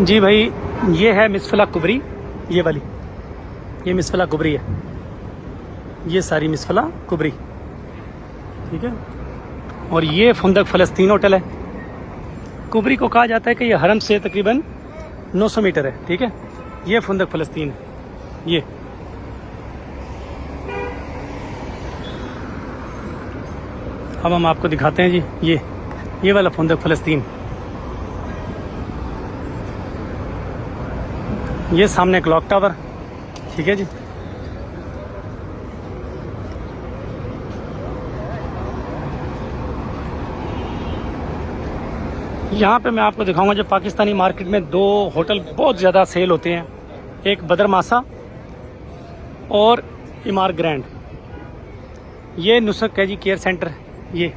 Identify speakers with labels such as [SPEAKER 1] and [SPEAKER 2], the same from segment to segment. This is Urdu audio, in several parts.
[SPEAKER 1] جی بھائی، یہ ہے مسفلا کبری، یہ والی۔ یہ مسفلا کبری ہے۔ یہ ساری مسفلا کبری۔ ٹھیک ہے؟ اور یہ فندق فلسطین ہوٹل ہے۔ کبری کو کہا جاتا ہے کہ یہ حرم سے تقریباً نو سو میٹر ہے۔ ٹھیک ہے؟ یہ فندق فلسطین ہے۔ یہ۔ اب ہم آپ کو دکھاتے ہیں جی یہ۔ یہ والا فندق فلسطین۔ یہ سامنے کلاک ٹاور۔ ٹھیک ہے جی۔ یہاں پہ میں آپ کو دکھاؤں گا جو پاکستانی مارکیٹ میں دو ہوٹل بہت زیادہ سیل ہوتے ہیں۔ ایک بدر ماسا اور امار گرینڈ۔ یہ نسخ ہے جی کیئر سینٹر۔ یہ۔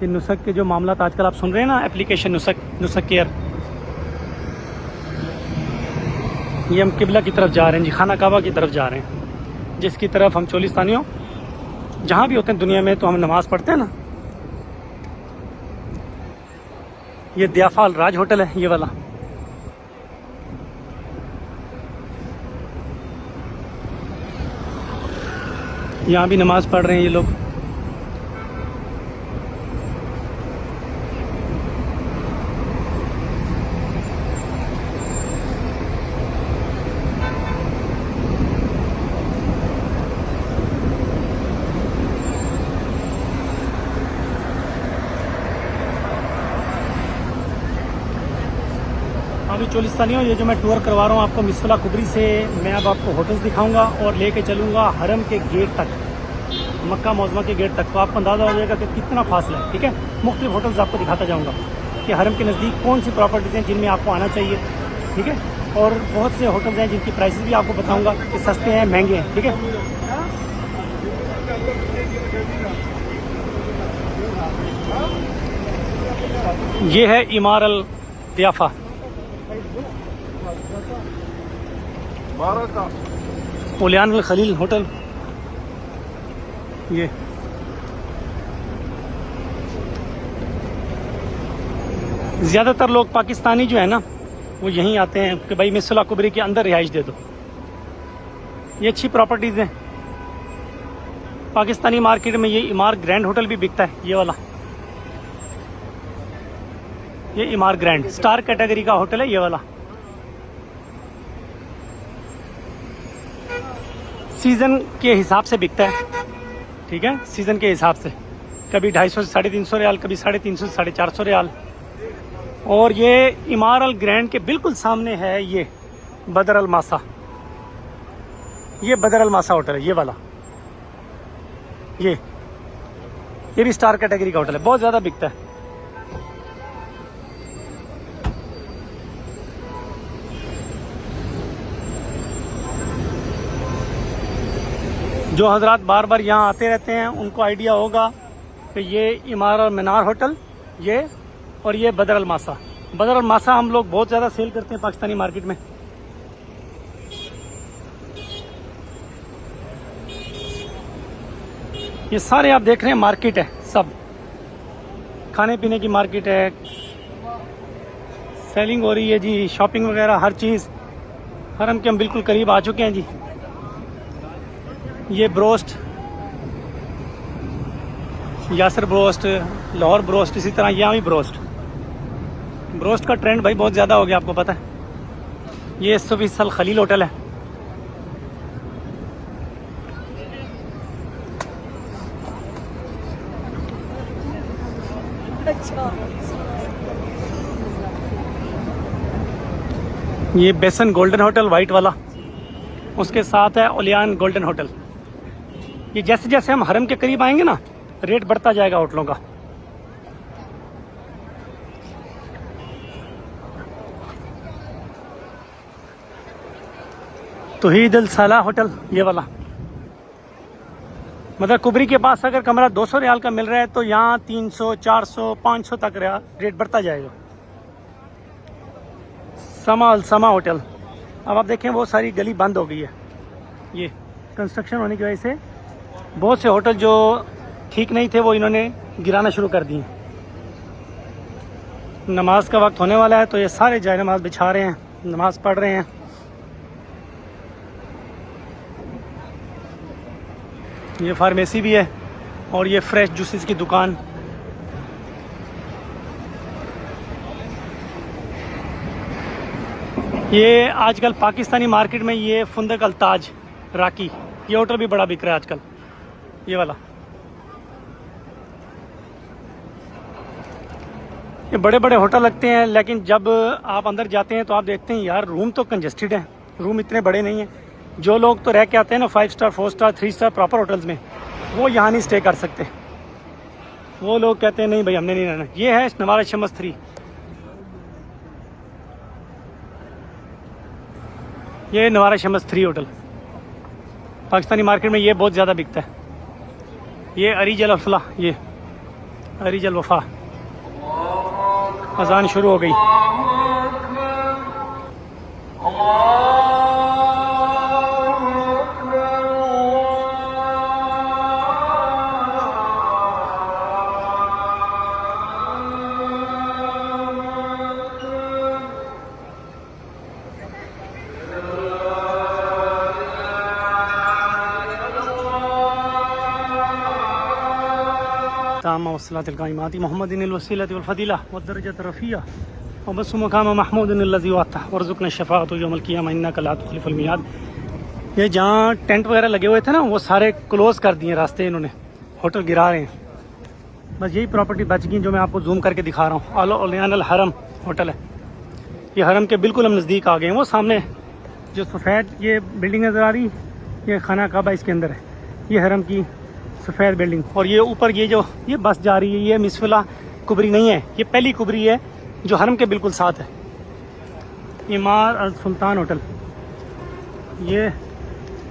[SPEAKER 1] یہ نسخ کے جو معاملات آج کل آپ سن رہے ہیں نا، اپلیکیشن نسخ نسخ کیئر۔ یہ ہم قبلہ کی طرف جا رہے ہیں جی خانہ کعبہ کی طرف جا رہے ہیں۔ جس کی طرف ہم چولستانیوں جہاں بھی ہوتے ہیں دنیا میں تو ہم نماز پڑھتے ہیں نا۔ یہ دیافال راج ہوٹل ہے، یہ والا۔ یہاں بھی نماز پڑھ رہے ہیں یہ لوگ۔ ابھی چولستانیوں یہ جو میں ٹور کروا رہا ہوں آپ کو مسفلا کبری سے، میں اب آپ کو ہوٹلس دکھاؤں گا اور لے کے چلوں گا حرم کے گیٹ تک، مکہ موزمہ کے گیٹ تک۔ تو آپ کو اندازہ ہو جائے گا کہ کتنا فاصلہ ہے، ٹھیک ہے؟ مختلف ہوٹلس آپ کو دکھاتا جاؤں گا کہ حرم کے نزدیک کون سی پراپرٹیز ہیں جن میں آپ کو آنا چاہیے، ٹھیک ہے؟ اور بہت سے ہوٹلس ہیں جن کی پرائسز بھی آپ کو بتاؤں گا کہ سستے ہیں، مہنگے ہیں، ٹھیک ہے؟ یہ ہے امار الضیافہ۔ اولیان الخلیل ہوٹل۔ یہ۔ زیادہ تر لوگ پاکستانی جو ہے نا، وہ یہیں آتے ہیں کہ بھائی مسلا کبری کے اندر رہائش دے دو۔ یہ اچھی پراپرٹیز ہیں۔ پاکستانی مارکیٹ میں یہ امار گرینڈ ہوٹل بھی بکتا ہے، یہ والا۔ یہ امار گرینڈ سٹار کیٹیگری کا ہوٹل ہے، یہ والا۔ سیزن کے حساب سے بکتا ہے۔ ٹھیک ہے؟ سیزن کے حساب سے۔ کبھی ڈھائی سو سے ساڑھے تین سو ریال، کبھی ساڑھے تین سو سے ساڑھے چار سو ریال۔ اور یہ امار الگرینڈ کے بالکل سامنے ہے یہ بدر الماسا۔ یہ بدر الماسا ہوٹل ہے، یہ والا۔ یہ۔ یہ بھی سٹار کیٹیگری کا ہوٹل ہے، بہت زیادہ بکتا ہے۔ جو حضرات بار بار یہاں آتے رہتے ہیں، ان کو آئیڈیا ہوگا کہ یہ امار اور مینار ہوٹل، یہ اور یہ بدر الماسا۔ بدر الماسا ہم لوگ بہت زیادہ سیل کرتے ہیں پاکستانی مارکیٹ میں۔ یہ سارے آپ دیکھ رہے ہیں مارکیٹ ہے، سب۔ کھانے پینے کی مارکیٹ ہے۔ سیلنگ ہو رہی ہے جی شاپنگ وغیرہ، ہر چیز۔ حرم کے ہم بالکل قریب آ چکے ہیں جی۔ یہ broast, Yasir broast, Lahore broast, اسی طرح یہاں بھی بروسٹ۔ بروسٹ کا ٹرینڈ بھائی بہت زیادہ ہو گیا، آپ کو پتہ ہے۔ یہ سفیسل خلیل ہوٹل ہے۔ یہ بیسن گولڈن ہوٹل، وائٹ والا۔ اس کے ساتھ ہے اولیان گولڈن ہوٹل۔ یہ جیسے جیسے ہم حرم کے قریب آئیں گے نا، ریٹ بڑھتا جائے گا ہوٹلوں کا۔ توحید الصلاح ہوٹل، یہ والا۔ مطلب کبری کے پاس اگر کمرہ دو سو ریال کا مل رہا ہے، تو یہاں تین سو، چار سو، پانچ سو تک ریٹ بڑھتا جائے گا۔ سما السما ہوٹل۔ اب آپ دیکھیں وہ ساری گلی بند ہو گئی ہے۔ یہ کنسٹرکشن ہونے کی وجہ سے بہت سے ہوٹل جو ٹھیک نہیں تھے وہ انہوں نے گرانا شروع کر دیے۔ نماز کا وقت ہونے والا ہے تو یہ سارے جائے نماز بچھا رہے ہیں، نماز پڑھ رہے ہیں۔ یہ فارمیسی بھی ہے اور یہ فریش جوسز کی دکان۔ یہ آج کل پاکستانی مارکیٹ میں یہ فندق التاج، راکی، یہ ہوٹل بھی بڑا بک رہا ہے آج کل۔ یہ والا۔ یہ بڑے بڑے ہوٹل لگتے ہیں، لیکن جب آپ اندر جاتے ہیں تو آپ دیکھتے ہیں یار، روم تو کنجسٹڈ ہیں۔ روم اتنے بڑے نہیں ہیں۔ جو لوگ تو رہ کے آتے ہیں نا five star four star three star proper hotels میں، وہ یہاں نہیں اسٹے کر سکتے۔ وہ لوگ کہتے ہیں، نہیں بھائی، ہم نے نہیں رہنا۔ یہ ہے نوارا شمس تھری۔ یہ نوارا شمس تھری ہوٹل۔ پاکستانی مارکیٹ میں یہ بہت زیادہ بکتا ہے۔ یہ اریج الفلاح یہ اریج الوفا اذان شروع ہو گئی۔ تام وصلاة القائمات. محمد الوسيلة والفضيلة والدرجة الرفيعة. وبس مقام محمود الذي وعدته وارزقنا الشفاعة يوم القيامة. إنك لا تخلف الميعاد. یہ جہاں ٹینٹ وغیرہ لگے ہوئے تھے نا، وہ سارے کلوز کر دیے راستے انہوں نے. ہوٹل گرا رہے ہیں. بس یہی پراپرٹی بچ گئی جو میں آپ کو زوم کر کے دکھا رہا ہوں. آلو الیان الحرم ہوٹل ہے. یہ حرم کے بالکل ہم نزدیک آ گئے ہیں. وہ سامنے جو سفید یہ بلڈنگ نظر آ رہی، یہ خانہ کعبہ اس کے اندر ہے. یہ حرم کی سفید بلڈنگ اور یہ اوپر یہ جو یہ بس جا رہی ہے، یہ مسفلا کبری نہیں ہے، یہ پہلی کبری ہے جو حرم کے بالکل ساتھ ہے۔ امار السلطان ہوٹل۔ یہ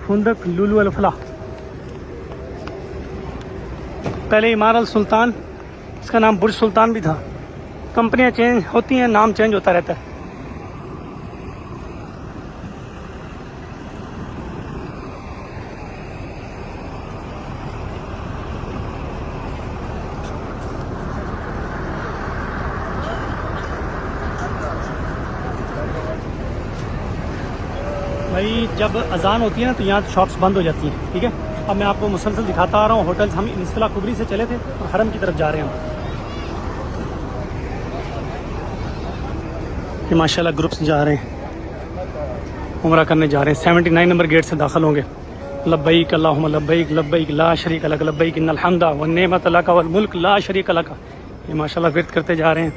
[SPEAKER 1] فندق لولو الفلا پہلے امار السلطان، اس کا نام برج سلطان بھی تھا۔ کمپنیاں چینج ہوتی ہیں، نام چینج ہوتا رہتا ہے۔ بھائی، جب اذان ہوتی ہے نا تو یہاں شاپس بند ہو جاتی ہیں، ٹھیک ہے؟ اب میں آپ کو مسلسل دکھاتا آ رہا ہوں ہوٹلس ہم انصطلاح کبری سے چلے تھے اور حرم کی طرف جا رہے ہیں یہ ماشاء اللہ گروپس جا رہے ہیں، عمرہ کرنے جا رہے ہیں۔ سیونٹی نائن نمبر گیٹ سے داخل ہوں گے۔ لبیک اللہم لبیک لبیک لا شریک لک، لبیک ان الحمد والنعمت لک والملک لا شریک لک۔ یہ ماشاء اللہ ورد کرتے جا رہے ہیں۔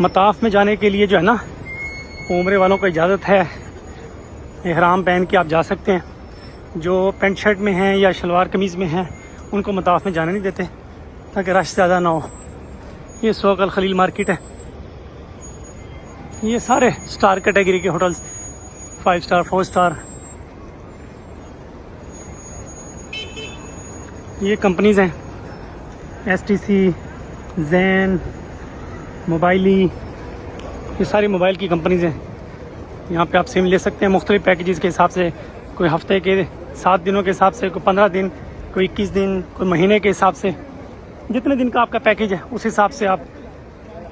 [SPEAKER 1] مطاف میں جانے کے لیے جو ہے نا عمرے والوں کو اجازت ہے، احرام پہن کے آپ جا سکتے ہیں۔ جو پینٹ شرٹ میں ہیں یا شلوار قمیض میں ہیں، ان کو مطاف میں جانے نہیں دیتے، تاکہ رش زیادہ نہ ہو۔ یہ سوک الخلیل مارکیٹ ہے۔ یہ سارے سٹار کیٹیگری کے hotels five star four star یہ کمپنیز ہیں۔ S T C Zain Mobily یہ ساری موبائل کی کمپنیز ہیں۔ یہاں پہ آپ سم لے سکتے ہیں مختلف پیکیجز کے حساب سے، کوئی ہفتے کے سات دنوں کے حساب سے، کوئی پندرہ دن، کوئی اکیس دن، کوئی مہینے کے حساب سے۔ جتنے دن کا آپ کا پیکیج ہے، اس حساب سے آپ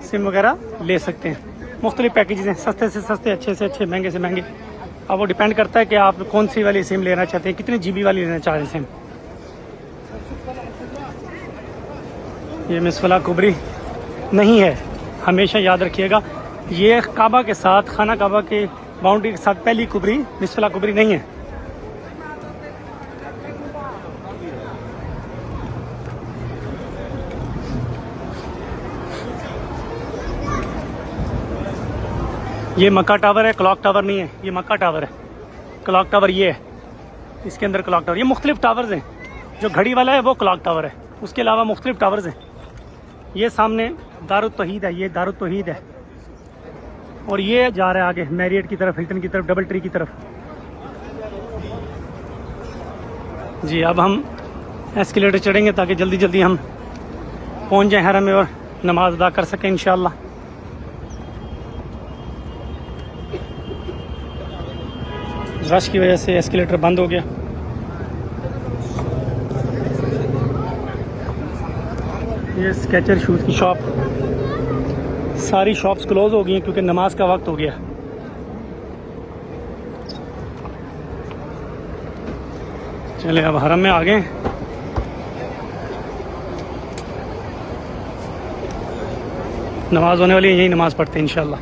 [SPEAKER 1] سم وغیرہ لے سکتے ہیں۔ مختلف پیکیجز ہیں، سستے سے سستے، اچھے سے اچھے، مہنگے سے مہنگے۔ اب وہ ڈپینڈ کرتا ہے کہ آپ کون سی والی سم لینا چاہتے ہیں، کتنے جی بی والی لینا چاہ رہے ہیں سم یہ مسفلا کبری نہیں ہے، ہمیشہ یاد رکھیے گا۔ یہ کعبہ کے ساتھ، خانہ کعبہ کے باؤنڈری کے ساتھ پہلی کبری مسفلا کبری نہیں ہے۔ یہ مکہ ٹاور ہے، کلاک ٹاور نہیں ہے۔ یہ مکہ ٹاور ہے۔ کلاک ٹاور یہ ہے۔ اس کے اندر کلاک ٹاور، یہ مختلف ٹاورز ہیں۔ جو گھڑی والا ہے وہ کلاک ٹاور ہے۔ اس کے علاوہ مختلف ٹاورز ہیں۔ یہ سامنے دار التوحید ہے، یہ دار التوحید ہے۔ اور یہ جا رہا ہے آگے، میریٹ کی طرف، ہلٹن کی طرف، ڈبل ٹری کی طرف۔ جی اب ہم ایسکیلیٹر چڑھیں گے تاکہ جلدی جلدی ہم پہنچ جائیں حرم میں اور نماز ادا کر سکیں انشاءاللہ۔ رش کی وجہ سے ایسکیلیٹر بند ہو گیا۔ یہ اسکیچر شوز کی شاپ ساری شاپس کلوز ہو گئی ہیں کیونکہ نماز کا وقت ہو گیا۔ چلے اب حرم میں آ گئے نماز ہونے والی ہے یہی نماز پڑھتے ہیں انشاءاللہ۔